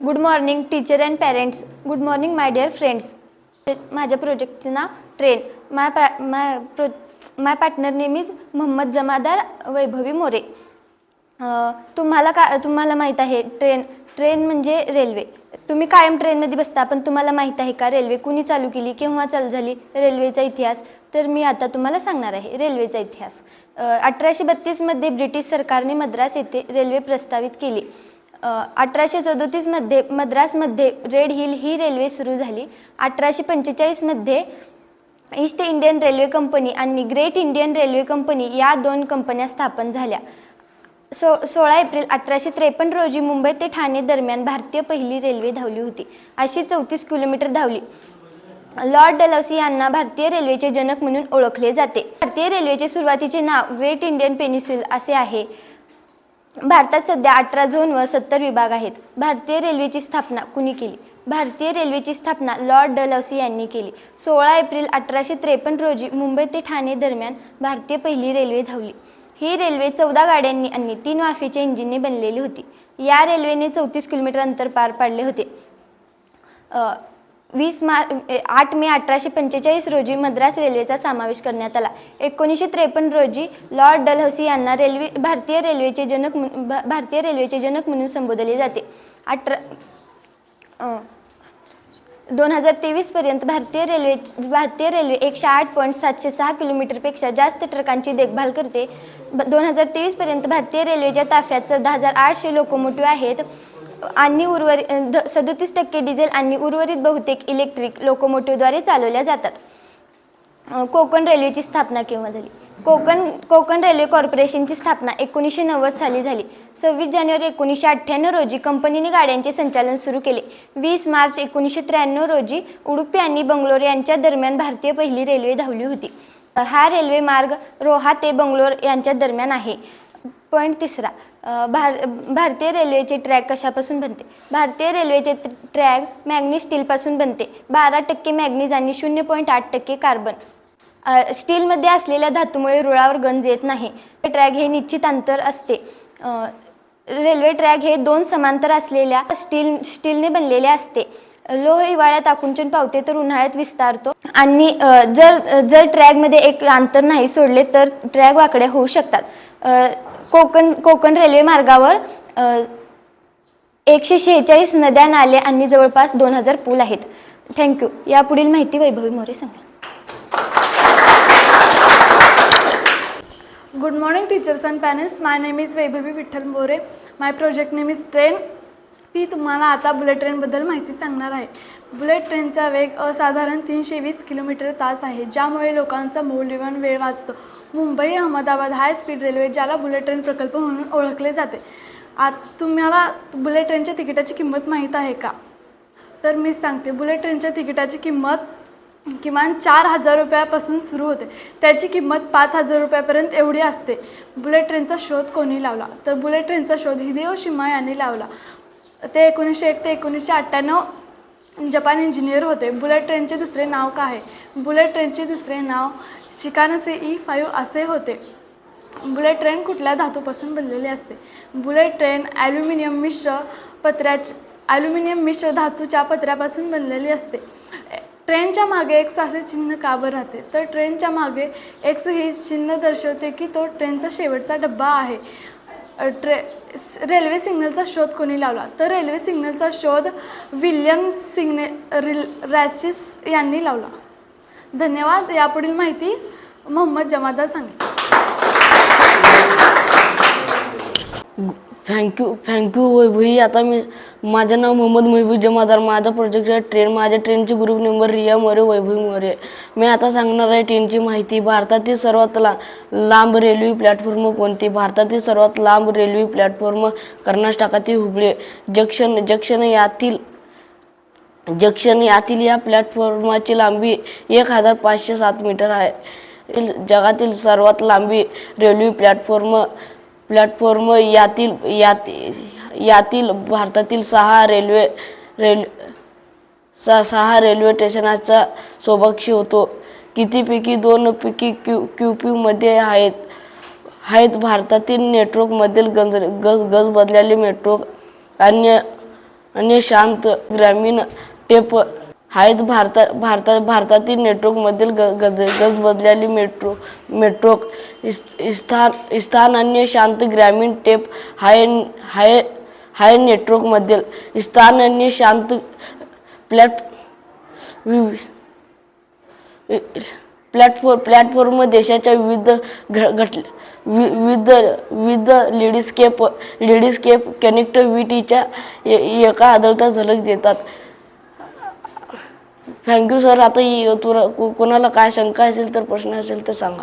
Good morning teacher and parents good morning my dear friends माझ्या प्रोजेक्टचे नाव train माय पा माय प्रो माय पार्टनर नेहमीच मोहम्मद जमादार वैभवी मोरे. तुम्हाला का तुम्हाला माहीत आहे ट्रेन ट्रेन म्हणजे रेल्वे तुम्ही कायम ट्रेनमध्ये बसता पण तुम्हाला माहीत आहे का रेल्वे कुणी चालू केली केव्हा चालू झाली रेल्वेचा इतिहास? तर मी आता तुम्हाला सांगणार आहे रेल्वेचा इतिहास. अठराशे बत्तीसमध्ये ब्रिटिश सरकारने मद्रास येथे रेल्वे प्रस्तावित केली. अठराशे सदोतीसमध्ये मद्रासमध्ये रेड हिल ही रेल्वे सुरू झाली. अठराशे पंचेचाळीसमध्ये ईस्ट इंडियन रेल्वे कंपनी आणि ग्रेट इंडियन रेल्वे कंपनी या दोन कंपन्या स्थापन झाल्या. सो सोळा एप्रिल अठराशे त्रेपन्न रोजी मुंबई ते ठाणे दरम्यान भारतीय पहिली रेल्वे धावली होती. अशी चौतीस किलोमीटर धावली. लॉर्ड डलौसी यांना भारतीय रेल्वेचे जनक म्हणून ओळखले जाते. भारतीय रेल्वेचे सुरुवातीचे नाव ग्रेट इंडियन पेनिसुल असे आहे. भारतात सध्या अठरा झोन व सत्तर विभाग आहेत. भारतीय रेल्वेची स्थापना कुणी केली? भारतीय रेल्वेची स्थापना लॉर्ड डलसी यांनी केली. सोळा एप्रिल अठराशे त्रेपन्न रोजी मुंबई ते ठाणे दरम्यान भारतीय पहिली रेल्वे धावली. ही रेल्वे चौदा गाड्यांनी आणि तीन वाफेच्या इंजिनने बनलेली होती. या रेल्वेने चौतीस किलोमीटर अंतर पार पाडले होते. वीस मार आठ मे अठराशे पंचेचाळीस रोजी मद्रास रेल्वेचा समावेश करण्यात आला. एकोणीसशे त्रेपन्न रोजी लॉर्ड डलहसी यांना रेल्वे भारतीय रेल्वेचे जनक म्हणून- भा- भारतीय रेल्वेचे जनक म्हणून संबोधले जाते. अठरा दोन हजार तेवीसपर्यंत भारतीय रेल्वे भारतीय रेल्वे एकशे आठ पॉईंट सातशे सहा किलोमीटरपेक्षा जास्त ट्रकांची देखभाल करते. दोन हजार तेवीसपर्यंत भारतीय रेल्वेच्या ताफ्यात चौदा हजार आठशे लोकोमोटिव्ह आहेत. आणि उर्वरित सदोतीस टक्के डिझेल आणि उर्वरित बहुतेक इलेक्ट्रिक लोकोमोटिव्हद्वारे चालवल्या जातात. कोकण रेल्वेची स्थापना केव्हा झाली? कोकण कोकण रेल्वे कॉर्पोरेशनची स्थापना एकोणीसशे नव्वद साली झाली. सव्वीस जानेवारी एकोणीसशे अठ्ठ्याण्णव रोजी कंपनीने गाड्यांचे संचालन सुरू केले. वीस मार्च एकोणीसशे त्र्याण्णव रोजी उडुपी आणि बंगलोर यांच्या दरम्यान भारतीय पहिली रेल्वे धावली होती. हा रेल्वे मार्ग रोहा ते बंगलोर यांच्या दरम्यान आहे. पॉईंट तिसरा. भार भारतीय रेल्वेचे ट्रॅक कशापासून बनते? भारतीय रेल्वेचे ट्रॅक मॅग्नी स्टीलपासून बनते. बारा टक्के मॅग्नीज आणि शून्य पॉईंट आठ टक्के कार्बन. स्टीलमध्ये असलेल्या धातूमुळे रुळावर गंज येत नाही. ट्रॅक हे निश्चित अंतर असते. रेल्वे ट्रॅक हे दोन समांतर असलेल्या स्टील स्टीलने बनलेले असते. लोह हिवाळ्यात आकुंचन पावते तर उन्हाळ्यात विस्तारतो. आणि जर जर ट्रॅकमध्ये एक अंतर नाही सोडले तर ट्रॅक वाकड्या होऊ शकतात. कोकण कोकण रेल्वे मार्गावर एकशे शेहेचाळीस नद्या नाले आणि जवळपास दोन हजार पूल आहेत. थँक्यू यापुढील माहिती वैभवी मोरे सांगा good morning teachers and parents my name is Vaibhavi Vitthal More. My project name is train मी तुम्हाला आता बुलेट ट्रेनबद्दल माहिती सांगणार आहे. बुलेट ट्रेनचा वेग असाधारण तीनशे वीस किलोमीटर तास आहे ज्यामुळे लोकांचा मौल्यवान वेळ वाचतो. Mumbai Ahmedabad high speed railway ज्याला बुलेट ट्रेन प्रकल्प म्हणून ओळखले जाते. आत तुम्हाला बुलेट ट्रेनच्या तिकिटाची किंमत माहीत आहे का? तर मी सांगते बुलेट ट्रेनच्या तिकिटाची किंमत किमान चार हजार रुपयापासून सुरू होते. त्याची किंमत पाच हजार रुपयापर्यंत एवढी असते. बुलेट ट्रेनचा शोध कोणी लावला? तर बुलेट ट्रेनचा शोध हिदेओ शिमा यांनी लावला. ते एकोणीसशे एक ते एकोणीसशे अठ्ठ्याण्णव जपान इंजिनियर होते. बुलेट ट्रेनचे दुसरे नाव काय आहे? बुलेट ट्रेनचे दुसरे नाव शिकानसे ई फाईव्ह असे होते. बुलेट ट्रेन कुठल्या धातूपासून बनलेली असते? बुलेट ट्रेन ॲल्युमिनियम मिश्र पत्र्याच ॲल्युमिनियम मिश्र धातूच्या पत्र्यापासून बनलेली असते. ट्रेनच्या मागे एक्स असे चिन्ह का बरं राहते? तर ट्रेनच्या मागे एक्स हे चिन्ह दर्शवते की तो ट्रेनचा शेवटचा डब्बा आहे. ट्रे रेल्वे सिग्नलचा शोध कोणी लावला? तर रेल्वे सिग्नलचा शोध विल्यम सिग्ने रिल रॅचिस यांनी लावला. धन्यवाद यापुढील माहिती मोहम्मद जमादार सांगेल. Thank you thank you Vaibhavi. आता मी माझं नाव मोहम्मद महबूब जमादार. माझा प्रोजेक्ट आहे ट्रेन माझ्या ट्रेनचे ग्रुप नंबर रिया मोरे वैभवी मोरे. मी आता सांगणार आहे ट्रेनची माहिती. भारतातील सर्वात ला लांब रेल्वे प्लॅटफॉर्म कोणती? भारतातील सर्वात लांब रेल्वे प्लॅटफॉर्म कर्नाटकातील हुबळे. जंक्शन जंक्शन यातील जंक्शन यातील या प्लॅटफॉर्माची लांबी एक हजार पाचशे सात मीटर आहे. जगातील सर्वात लांबी रेल्वे प्लॅटफॉर्म प्लॅटफॉर्म यातील यात यातील भारतातील सहा रेल्वे रेल सहा सहा रेल्वे स्टेशनाचा सोबक्षी होतो. कितीपैकी दोन पैकी क्यू क्यू पीमध्ये आहेत आहेत भारतातील नेटवर्कमधील गंज गज गज बदलेले मेट्रो अन्य अन्य शांत ग्रामीण टेप आहेत. भारता भारता भारतातील नेटवर्कमधील ग गज गजबजलेली मेट्रो मेट्रो इस- स्थान स्थान शांत ग्रामीण टेप हाय हाय हाय नेटवर्कमधील स्थान शांत प्लॅट वि- प्लॅटफॉर्म प्लॅटफॉर्म देशाच्या विविध घ घट वि- विविध विविध लेडीस्केप लेडीस्केप कनेक्टिव्हिटीच्या एका आदळता झलक देतात. थँक्यू सर आता तुला कोणाला काय शंका असेल तर प्रश्न असेल तर सांगा.